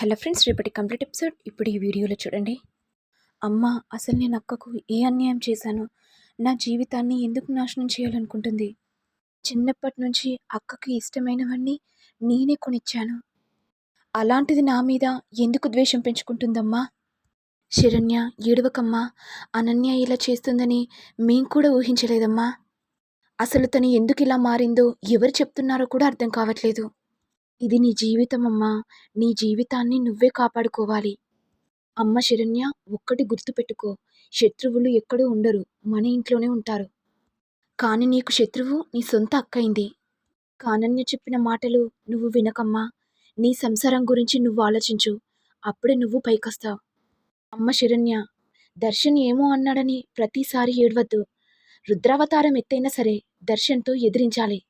Hello friends రేపటి complete episode. ఇప్పుడు ఈ వీడియోలో చూడండి. అమ్మ అసలు నేను అక్కకు ఏ అన్యాయం చేశాను? నా జీవితాన్ని ఎందుకు నాశనం చేయాలనుకుంటుంది? చిన్నప్పటి నుంచి అక్కకి ఇష్టమైనవన్నీ నేనే కొనిచ్చాను. అలాంటిది నా మీద ఎందుకు ద్వేషం పెంచుకుంటుందమ్మా? శరణ్య ఏడవకమ్మా. అనన్య ఇలా చేస్తుందని మేం కూడా ఊహించలేదమ్మా. అసలు తను ఎందుకు ఇలా మారిందో ఎవరు చెప్తున్నారో కూడా అర్థం కావట్లేదు. ఇది నీ జీవితం అమ్మా నీ జీవితాన్ని నువ్వే కాపాడుకోవాలి. అమ్మ శరణ్య ఒక్కటి గుర్తుపెట్టుకో. శత్రువులు ఎక్కడూ ఉండరు. మన ఇంట్లోనే ఉంటారు. కానీ నీకు శత్రువు నీ సొంత అక్కయింది. కానన్య చెప్పిన మాటలు నువ్వు వినకమ్మా. నీ సంసారం గురించి నువ్వు ఆలోచించు. అప్పుడే నువ్వు పైకొస్తావు. అమ్మ శరణ్య దర్శన్ ఏమో అన్నాడని ప్రతిసారి ఏడవద్దు. రుద్రావతారం ఎత్తైనా సరే దర్శన్తో ఎదిరించాలి.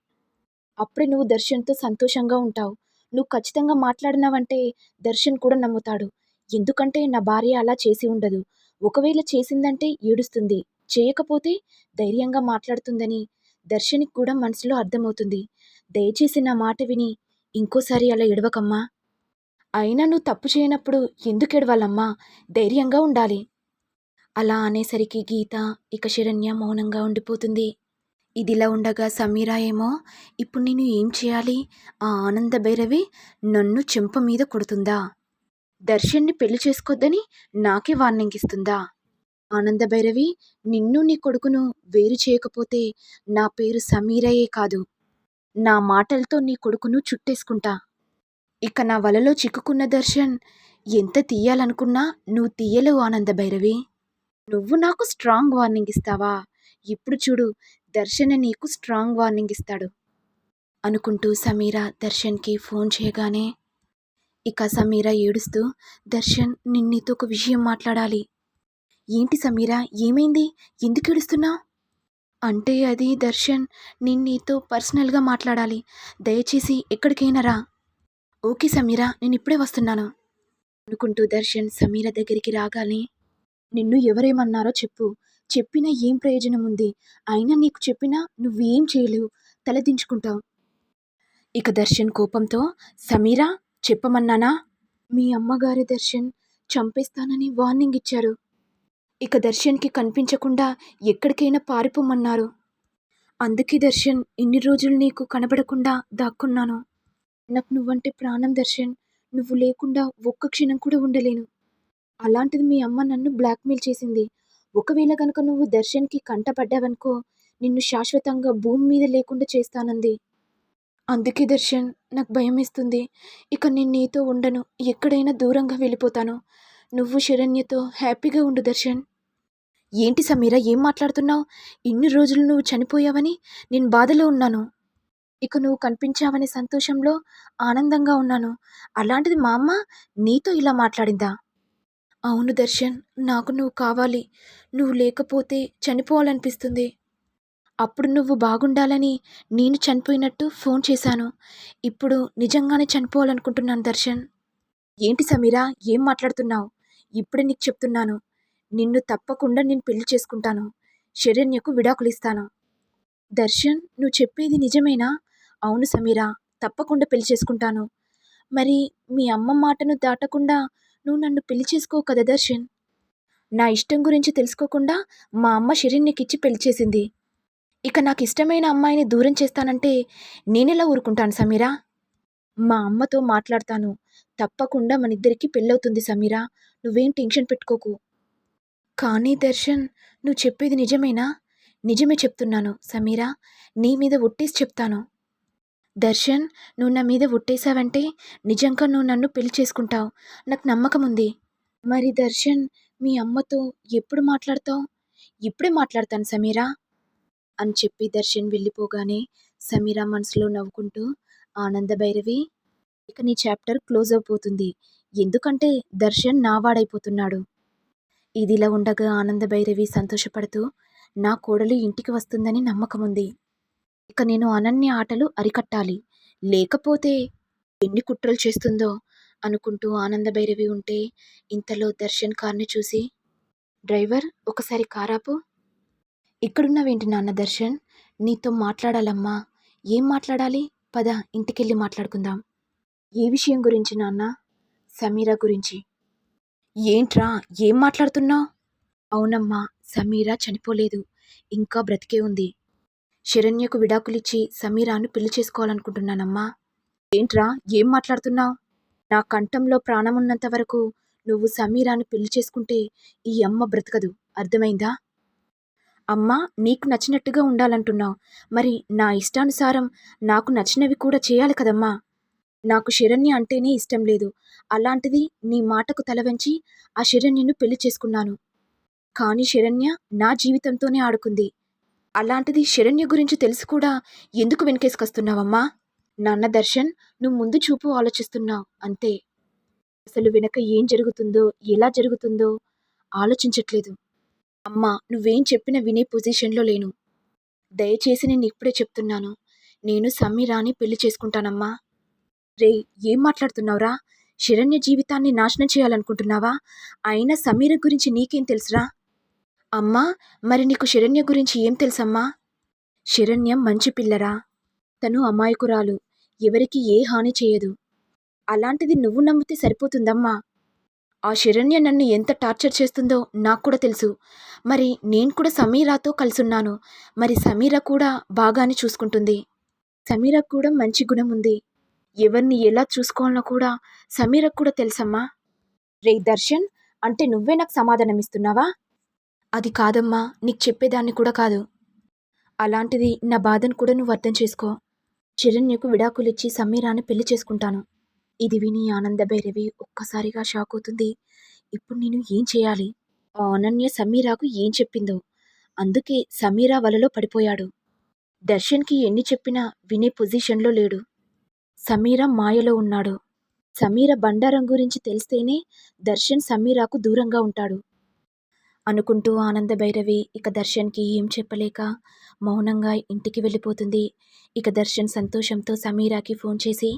అప్పుడే నువ్వు దర్శన్తో సంతోషంగా ఉంటావు. నువ్వు ఖచ్చితంగా మాట్లాడినావంటే దర్శన్ కూడా నమ్ముతాడు. ఎందుకంటే నా భార్య అలా చేసి ఉండదు. ఒకవేళ చేసిందంటే ఏడుస్తుంది. చేయకపోతే ధైర్యంగా మాట్లాడుతుందని దర్శనికి కూడా మనసులో అర్థమవుతుంది. దయచేసి నా మాట విని ఇంకోసారి అలా ఎడవకమ్మా అయినా నువ్వు తప్పు చేయనప్పుడు ఎందుకు ఎడవాలమ్మా ధైర్యంగా ఉండాలి. అలా అనేసరికి గీత ఇక శరణ్య మౌనంగా ఉండిపోతుంది. ఇదిలా ఉండగా సమీరా ఏమో ఇప్పుడు నేను ఏం చేయాలి? ఆ ఆనంద భైరవి నన్ను చెంప మీద కొడుతుందా? దర్శన్ని పెళ్ళి చేసుకోద్దని నాకే వార్నింగ్ ఇస్తుందా? ఆనంద భైరవి నిన్ను నీ కొడుకును వేరు చేయకపోతే నా పేరు సమీరయే కాదు. నా మాటలతో నీ కొడుకును చుట్టేసుకుంటా. ఇక నా వలలో చిక్కుకున్న దర్శన్ ఎంత తీయాలనుకున్నా నువ్వు తీయలేవు ఆనంద భైరవి. నువ్వు నాకు స్ట్రాంగ్ వార్నింగ్ ఇస్తావా? ఇప్పుడు చూడు దర్శన్ నీకు స్ట్రాంగ్ వార్నింగ్ ఇస్తాడు. అనుకుంటూ సమీర దర్శన్కి ఫోన్ చేయగానే ఇక సమీర ఏడుస్తూ దర్శన్ నిన్నీతో ఒక విషయం మాట్లాడాలి. ఏంటి సమీర ఏమైంది? ఎందుకు ఏడుస్తున్నా? అంటే అది దర్శన్ నిన్నీతో నీతో పర్సనల్గా మాట్లాడాలి. దయచేసి ఎక్కడికైనా రా. ఓకే సమీర నేను ఇప్పుడే వస్తున్నాను. అనుకుంటూ దర్శన్ సమీర దగ్గరికి రాగానే నిన్ను ఎవరేమన్నారో చెప్పు. చెప్పినా ఏం ప్రయోజనం ఉంది? అయినా నీకు చెప్పినా నువ్వేం చేయలేవు? తలదించుకుంటావు ఇక దర్శన్ కోపంతో సమీరా చెప్పమన్నానా? మీ అమ్మగారి దర్శన్ చంపేస్తానని వార్నింగ్ ఇచ్చారు. ఇక దర్శన్కి కనిపించకుండా ఎక్కడికైనా పారిపోమన్నారు. అందుకే దర్శన్ ఇన్ని రోజులు నీకు కనబడకుండా దాక్కున్నాను. నాకు నువ్వంటే ప్రాణం దర్శన్. నువ్వు లేకుండా ఒక్క క్షణం కూడా ఉండలేను. అలాంటిది మీ అమ్మ నన్ను బ్లాక్మెయిల్ చేసింది. ఒకవేళ కనుక నువ్వు దర్శన్కి కంటపడ్డావనుకో నిన్ను శాశ్వతంగా భూమి మీద లేకుండా చేస్తానంది. అందుకే దర్శన్ నాకు భయం వేస్తుంది ఇక నేను నీతో ఉండను. ఎక్కడైనా దూరంగా వెళ్ళిపోతాను. నువ్వు శరణ్యతో హ్యాపీగా ఉండు దర్శన్. ఏంటి సమీర ఏం మాట్లాడుతున్నావు? ఇన్ని రోజులు నువ్వు చనిపోయావని నేను బాధలో ఉన్నాను. ఇక నువ్వు కనిపించావనే సంతోషంలో ఆనందంగా ఉన్నాను. అలాంటిది మా అమ్మ నీతో ఇలా మాట్లాడిందా? అవును దర్శన్ నాకు నువ్వు కావాలి. నువ్వు లేకపోతే చనిపోవాలనిపిస్తుంది. అప్పుడు నువ్వు బాగుండాలని నేను చనిపోయినట్టు ఫోన్ చేశాను. ఇప్పుడు నిజంగానే చనిపోవాలనుకుంటున్నాను దర్శన్. ఏంటి సమీరా ఏం మాట్లాడుతున్నావు? ఇప్పుడే నీకు చెప్తున్నాను. నిన్ను తప్పకుండా నేను పెళ్ళి చేసుకుంటాను. శరణ్యకు విడాకులు ఇస్తాను దర్శన్ నువ్వు చెప్పేది నిజమేనా? అవును సమీరా తప్పకుండా పెళ్ళి చేసుకుంటాను. మరి మీ అమ్మ మాటను దాటకుండా నువ్వు నన్ను పెళ్ళి చేసుకో కదా దర్శన్? నా ఇష్టం గురించి తెలుసుకోకుండా మా అమ్మ శరణ్యకిచ్చి పెళ్ళి చేసింది. ఇక నాకు ఇష్టమైన అమ్మాయిని దూరం చేస్తానంటే నేనెలా ఊరుకుంటాను సమీరా? మా అమ్మతో మాట్లాడతాను. తప్పకుండా మనిద్దరికీ పెళ్ళవుతుంది సమీరా. నువ్వేం టెన్షన్ పెట్టుకోకు. కానీ దర్శన్ నువ్వు చెప్పేది నిజమేనా? నిజమే చెప్తున్నాను సమీరా. నీ మీద ఒట్టేసి చెప్తాను. దర్శన్ నువ్వు నా మీద ఒట్టేశావంటే నిజంగా నువ్వు నన్ను పెళ్ళి చేసుకుంటావు. నాకు నమ్మకం ఉంది. మరి దర్శన్ మీ అమ్మతో ఎప్పుడు మాట్లాడతావు? ఇప్పుడే మాట్లాడతాను సమీరా అని చెప్పి దర్శన్ వెళ్ళిపోగానే సమీరా మనసులో నవ్వుకుంటూ ఆనంద భైరవి ఇక నీ చాప్టర్ క్లోజ్ అయిపోతుంది ఎందుకంటే దర్శన్ నావాడైపోతున్నాడు ఇదిలా ఉండగా ఆనంద భైరవి సంతోషపడుతూ నా కోడలు ఇంటికి వస్తుందని నమ్మకం ఉంది ఇక నేను అనన్య ఆటలు అరికట్టాలి. లేకపోతే ఎన్ని కుట్రలు చేస్తుందో అనుకుంటూ ఆనంద భైరవి ఉంటే ఇంతలో దర్శన్ కార్ని చూసి డ్రైవర్ ఒకసారి కారాపు. ఇక్కడున్నావేంటి నాన్న దర్శన్? నీతో మాట్లాడాలమ్మా. ఏం మాట్లాడాలి? పద ఇంటికెళ్ళి మాట్లాడుకుందాం. ఏ విషయం గురించి నాన్న? సమీరా గురించి. ఏంట్రా? ఏం మాట్లాడుతున్నావు? అవునమ్మా సమీరా చనిపోలేదు. ఇంకా బ్రతికే ఉంది. శరణ్యకు విడాకులిచ్చి సమీరాను పెళ్ళి చేసుకోవాలనుకుంటున్నానమ్మా. ఏంట్రా ఏం మాట్లాడుతున్నావు? నా కంఠంలో ప్రాణమున్నంత వరకు నువ్వు సమీరాను పెళ్ళి చేసుకుంటే ఈ అమ్మ బ్రతకదు. అర్థమైందా? అమ్మా నీకు నచ్చినట్టుగా ఉండాలంటున్నావు. మరి నా ఇష్టానుసారం నాకు నచ్చినవి కూడా చేయాలి కదమ్మా. నాకు శరణ్య అంటేనే ఇష్టం లేదు. అలాంటిది నీ మాటకు తలవంచి ఆ శరణ్యను పెళ్ళి చేసుకున్నాను. కానీ శరణ్య నా జీవితంతోనే ఆడుకుంది. అలాంటిది శరణ్య గురించి తెలిసి కూడా ఎందుకు వెనకేసుకొస్తున్నావమ్మా? నాన్న దర్శన్ నువ్వు ముందు చూపు ఆలోచిస్తున్నావు అంతే. అసలు వెనక ఏం జరుగుతుందో ఎలా జరుగుతుందో ఆలోచించట్లేదు. అమ్మా నువ్వేం చెప్పినా వినే పొజిషన్లో లేను. దయచేసి నేను ఇప్పుడే చెప్తున్నాను. నేను సమీరాని పెళ్ళి చేసుకుంటానమ్మా. రే ఏం మాట్లాడుతున్నావురా? శరణ్య జీవితాన్ని నాశనం చేయాలనుకుంటున్నావా? అయినా సమీర గురించి నీకేం తెలుసురా? అమ్మా మరి నీకు శరణ్య గురించి ఏం తెలుసమ్మా? శరణ్యం మంచి పిల్లరా. తను అమాయకురాలు. ఎవరికి ఏ హాని చేయదు. అలాంటిది నువ్వు నమ్మితే సరిపోతుందమ్మా. ఆ శరణ్య నన్ను ఎంత టార్చర్ చేస్తుందో నాకు కూడా తెలుసు. మరి నేను కూడా సమీరాతో కలిసున్నాను. మరి సమీర కూడా బాగానే చూసుకుంటుంది. సమీరకు కూడా మంచి గుణం ఉంది. ఎవరిని ఎలా చూసుకోవాలో కూడా సమీరకు కూడా తెలుసమ్మా. రే దర్శన్ అంటే నువ్వే నాకు సమాధానం ఇస్తున్నావా? అది కాదమ్మా నీకు చెప్పేదాన్ని కూడా కాదు. అలాంటిది నా బాధను కూడా నువ్వు అర్థం చేసుకో. చిరణ్యకు విడాకులిచ్చి సమీరాన్ని పెళ్ళి చేసుకుంటాను. ఇది విని ఆనంద భైరవి ఒక్కసారిగా షాక్ అవుతుంది. ఇప్పుడు నేను ఏం చేయాలి? ఆ అనన్య సమీరాకు ఏం చెప్పిందో. అందుకే సమీరా వలలో పడిపోయాడు. దర్శన్కి ఎన్ని చెప్పినా వినే పొజిషన్లో లేడు. సమీర మాయలో ఉన్నాడు. సమీర బండారం గురించి తెలిస్తేనే దర్శన్ సమీరాకు దూరంగా ఉంటాడు. అనుకుంటూ ఆనంద భైరవి ఇక దర్శన్కి ఏం చెప్పలేక మౌనంగా ఇంటికి వెళ్ళిపోతుంది. ఇక దర్శన్ సంతోషంతో సమీరాకి ఫోన్ చేసి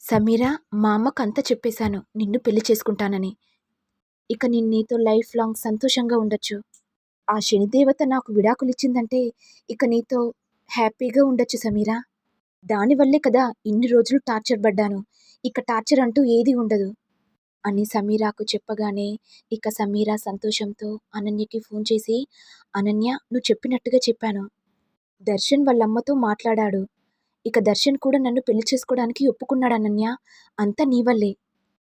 సమీరా మా అమ్మకు అంతా చెప్పేశాను. నిన్ను పెళ్ళి చేసుకుంటానని. ఇక నేను నీతో లైఫ్ లాంగ్ సంతోషంగా ఉండొచ్చు. ఆ శనిదేవత నాకు విడాకులిచ్చిందంటే ఇక నీతో హ్యాపీగా ఉండొచ్చు సమీరా. దానివల్లే కదా ఇన్ని రోజులు టార్చర్ పడ్డాను. ఇక టార్చర్ అంటూ ఏది ఉండదు. అని సమీరాకు చెప్పగానే ఇక సమీరా సంతోషంతో అనన్యకి ఫోన్ చేసి అనన్య నువ్వు చెప్పినట్టుగా చెప్పాను. దర్శన్ వాళ్ళమ్మతో మాట్లాడాడు. ఇక దర్శన్ కూడా నన్ను పెళ్ళి చేసుకోవడానికి ఒప్పుకున్నాడు అనన్య. అంతా నీ వల్లే.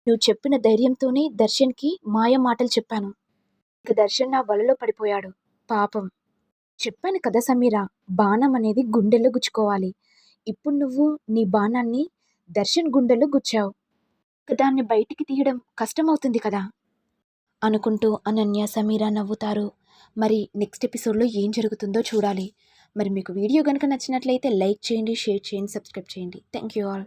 నువ్వు చెప్పిన ధైర్యంతోనే దర్శన్కి మాయ మాటలు చెప్పాను. ఇక దర్శన్ నా వలలో పడిపోయాడు. పాపం. చెప్పాను కదా సమీరా బాణం అనేది గుండెల్లో గుచ్చుకోవాలి. ఇప్పుడు నువ్వు నీ బాణాన్ని దర్శన్ గుండెల్లో గుచ్చావు. దాన్ని బయటికి తీయడం కష్టమవుతుంది కదా? అనుకుంటూ అనన్య సమీరా నవ్వుతారు. మరి నెక్స్ట్ ఎపిసోడ్లో ఏం జరుగుతుందో చూడాలి. మరి మీకు వీడియో కనుక నచ్చినట్లయితే లైక్ చేయండి షేర్ చేయండి సబ్స్క్రైబ్ చేయండి. Thank you all.